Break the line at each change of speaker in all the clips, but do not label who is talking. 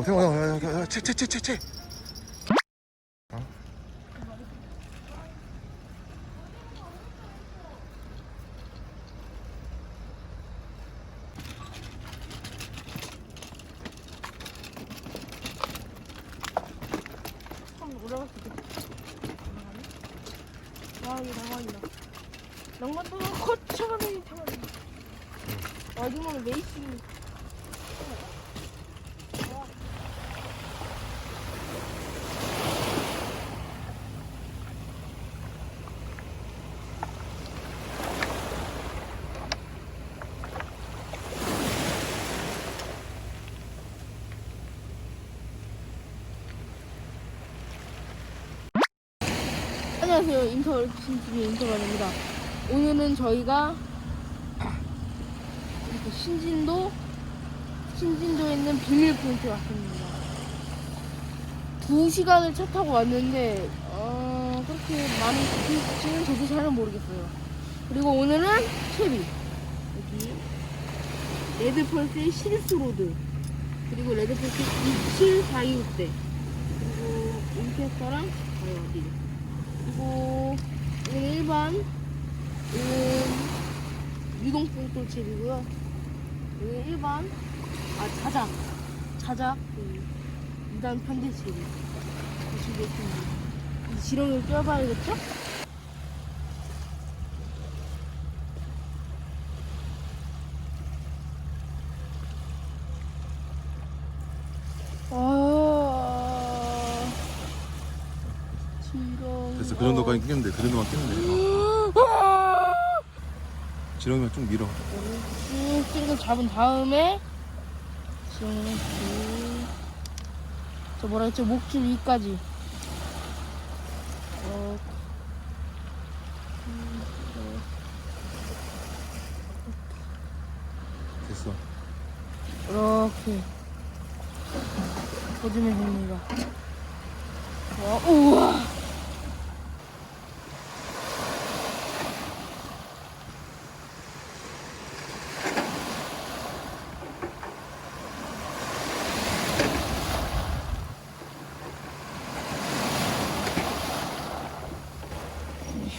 어, 야, 야, 야, 야, 채, 채, 채, 채, 채.
한번 올라갈 수 있겠다. 와, 이거 낭만이다. 낭만도 거쳐가는 태만이. 마지막에 레이싱. 안녕하세요. 인터 신TV 인터관입니다. 오늘은 저희가 이렇게 신진도 신진도에 있는 비밀 포인트에 왔습니다. 두 시간을 차 타고 왔는데 어, 그렇게 많이 길지는 저도 잘은 모르겠어요. 그리고 오늘은 채비 여기 레드펄스의 실수로드 그리고 레드펄스 2746대 그리고 인캐스터랑 어, 어디 그리고 일반 이건 유동폭돌 칩이고요. 이건 일반 아 자작 자작 그 2단 편대 칩이 준비했습니다. 이 지렁이를 껴봐야겠죠? 아 지렁이
됐어, 그 정도까지 끼는데, 그 정도만 끼면 돼. 지렁이만 쭉 밀어.
쭉 찔러 잡은 다음에 저 뭐라 했죠 목줄 위까지 어, 음,
됐어.
이렇게 해주면 됩니다. 와, 우와.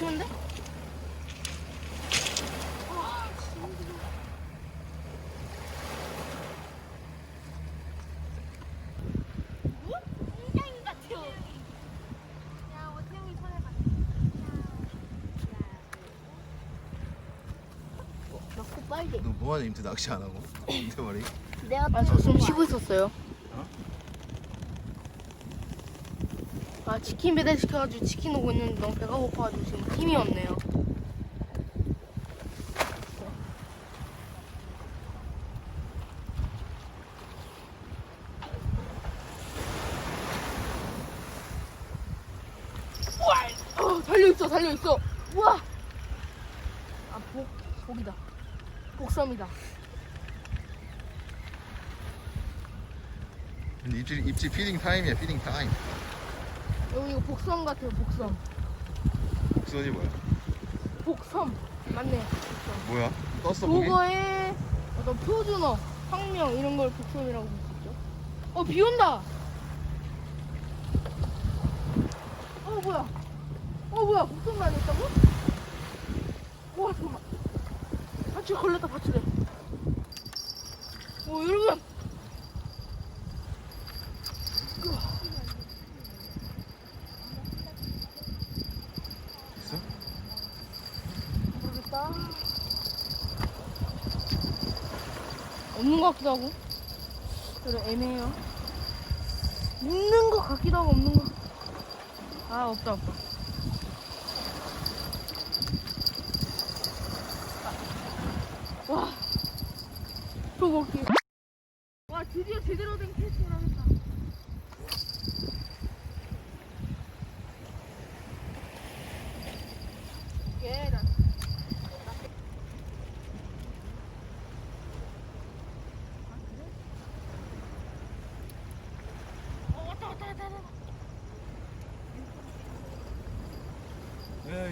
쉬운데? 빨리.
너 뭐하냐, 임태 낚시 안 하고? 임태 말이?
내가
아, 저좀 쉬고 있었어요. 아, 치킨 배달 시켜가지고 치킨 오고 있는데 너무 배가 고파가지고 지금 힘이 없네요. 어, 달려있어, 달려있어! 우와! 아, 복, 복이다. 복섬이다.
입질, 입질 피딩 타임이야, 피딩 타임.
여기 이거 복섬 같아요, 복섬.
복선이 뭐야?
복섬. 맞네, 복섬.
뭐야? 떴어, 보기?
도거에 어떤 표준어, 학명 이런 걸 복섬이라고 볼 수 있죠. 어, 비 온다! 어, 뭐야? 어, 뭐야? 복섬 아니었다고? 우와, 잠깐만. 밧줄 걸렸다, 밧줄에. 오, 여러분!
됐어?
모르겠다. 없는 것 같기도 하고. 그래, 애매해요. 있는 것 같기도 하고, 없는 것. 아, 없다, 없다. 아. 와. 또 먹기.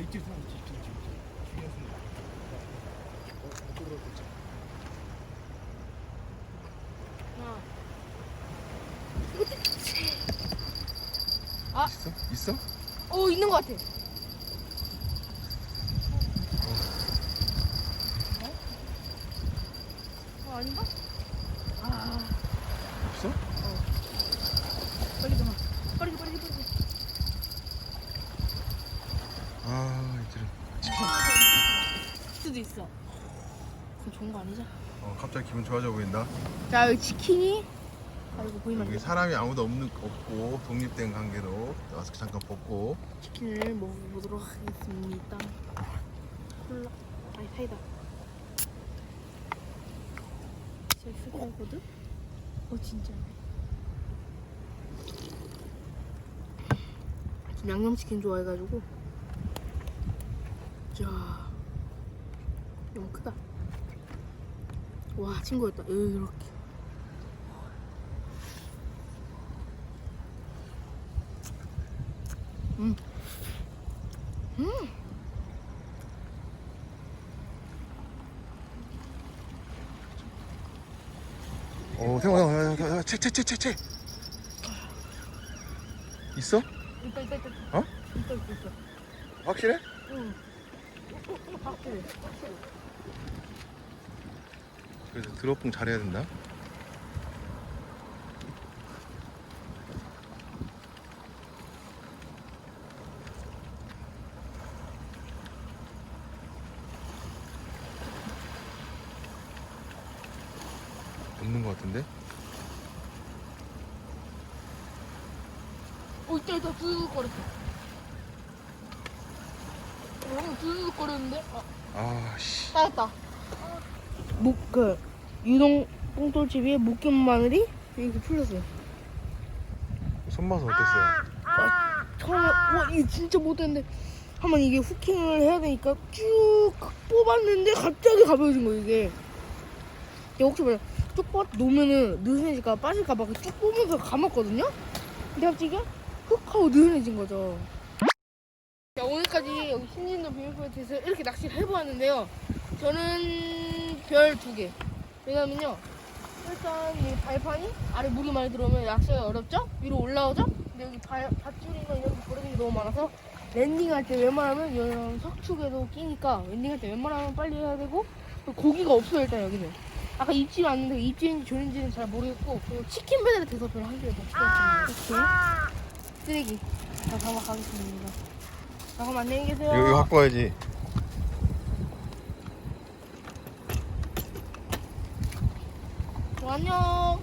이쪽 사람 이쪽 이쪽 이쪽 죽였습니다. 어,
이쪽으로 어. 아. 있어?
있어? 어 있는 것 같아. 있어. 그건 좋은 거 아니죠?
어 갑자기 기분 좋아져 보인다
자 여기 치킨이 아 이거 보이면 안
여기
돼.
사람이 아무도 없는 없고 독립된 관계로 마스크 잠깐 벗고
치킨을 먹어보도록 하겠습니다. 콜라 아니 사이다. 진짜 색깔거든? 어 진짜. 좀 양념치킨 좋아해가지고. 자, 너무 크다. 와 친구였다. 이렇게. 음. 음.
어 태영아 채채 채 채 채 있어?
있다 있다 있다.
어?
있다 있다 있다.
확실해?
응. 확실해. 확실해.
그래서 드롭봉 잘해야 된다 없는 것 같은데?
어 있다 있다 두두둑 거렸어. 어 두두둑 거렸는데? 아
아씨
따였다. 목그 유동 뽕돌집에 목김 마늘이 이렇게 풀렸어요.
손맛은 어땠어요?
처음에 와 이게 진짜 못했는데 한번 이게 후킹을 해야 되니까 쭉 뽑았는데 갑자기 가벼워진 거 이게. 이게 혹시 몰라 쭉 뽑, 놓으면은 느슨해질까 빠질까 봐 쭉 뽑으면서 감았거든요. 근데 갑자기 훅 하고 느슨해진 거죠. 자 오늘까지 여기 신진도 비밀포인트에서 이렇게 낚시를 해보았는데요. 저는 별 두 개. 왜냐면요. 일단 이 발판이 아래 물이 많이 들어오면 낚시가 어렵죠? 위로 올라오죠? 근데 여기 발, 밧줄이나 이런 게 너무 많아서 랜딩할 때 웬만하면 이런 석축에도 끼니까 랜딩할 때 웬만하면 빨리 해야 되고 고기가 없어요 일단 여기는 아까 입질 왔는데 입질인지 조인지는 잘 모르겠고 그리고 치킨 배달이 돼서 별로 한못 찍었습니다 이렇게 쓰레기 자 잡아 가겠습니다 자 그럼 안녕히 계세요.
이거 갖고 와야지.
어, 안녕